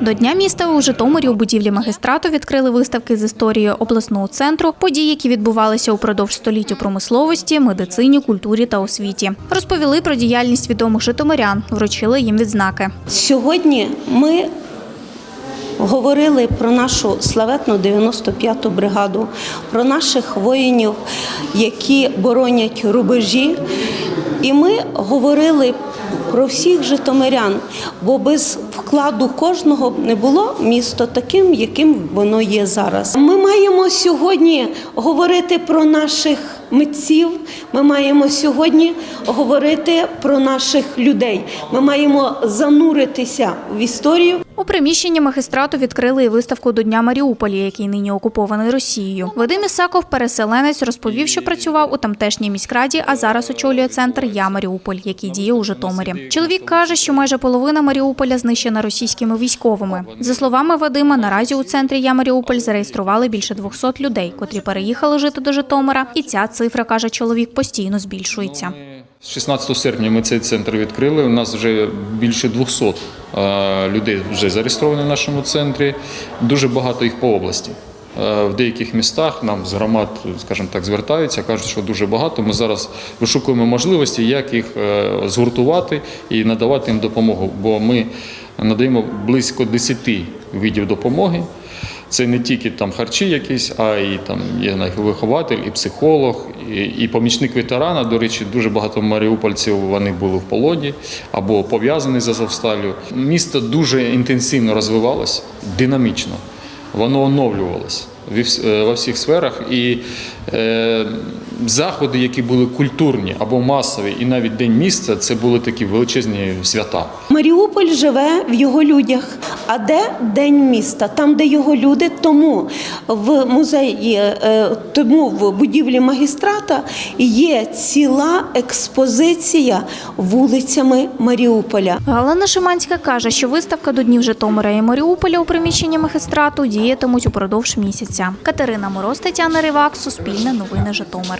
До Дня міста у Житомирі у будівлі магістрату відкрили виставки з історією обласного центру, події, які відбувалися упродовж століть у промисловості, медицині, культурі та освіті. Розповіли про діяльність відомих житомирян, вручили їм відзнаки. Сьогодні ми говорили про нашу славетну 95-ту бригаду, про наших воїнів, які боронять рубежі. І ми говорили про всіх житомирян, бо без вкладу кожного не було місто таким, яким воно є зараз. Ми маємо сьогодні говорити про наших митців. Ми маємо сьогодні говорити про наших людей. Ми маємо зануритися в історію. У приміщенні магістрату відкрили і виставку до Дня Маріуполі, який нині окупований Росією. Вадим Ісаков, переселенець, розповів, що працював у тамтешній міськраді, а зараз очолює центр Я Маріуполь, який діє у Житомирі. Чоловік каже, що майже половина Маріуполя знищена російськими військовими. За словами Вадима, наразі у центрі Я Маріуполь зареєстрували більше 200 людей, котрі переїхали жити до Житомира. І ця цифра каже чоловік постійно збільшується. З 16 серпня ми цей центр відкрили. У нас вже більше 200 е, людей вже зареєстровані в нашому центрі. Дуже багато їх по області. Е, В деяких містах нам з громад, скажімо так, звертаються, кажуть, що дуже багато. Ми зараз вишукуємо можливості, як їх е, згуртувати і надавати їм допомогу. Бо ми надаємо близько 10 видів допомоги. Це не тільки там харчі якісь, а і там є вихователь, і психолог, і, і помічник ветерана. До речі, дуже багато маріупольців вони були в полоні або пов'язані з Азовсталю. Місто дуже інтенсивно розвивалося, динамічно. Воно оновлювалося е, во всіх сферах. І е, заходи, які були культурні або масові, і навіть День міста, це були такі величезні свята. Маріуполь живе в його людях. А де день міста? Там, де його люди, тому в музеї, е, тому в будівлі магістрата є ціла експозиція вулицями Маріуполя. Галина Шиманська каже, що виставка до Днів Житомира і Маріуполя у приміщенні магістрату діятимуть упродовж місяця. Катерина Мороз, Тетяна Ривак, Суспільне новини Житомир.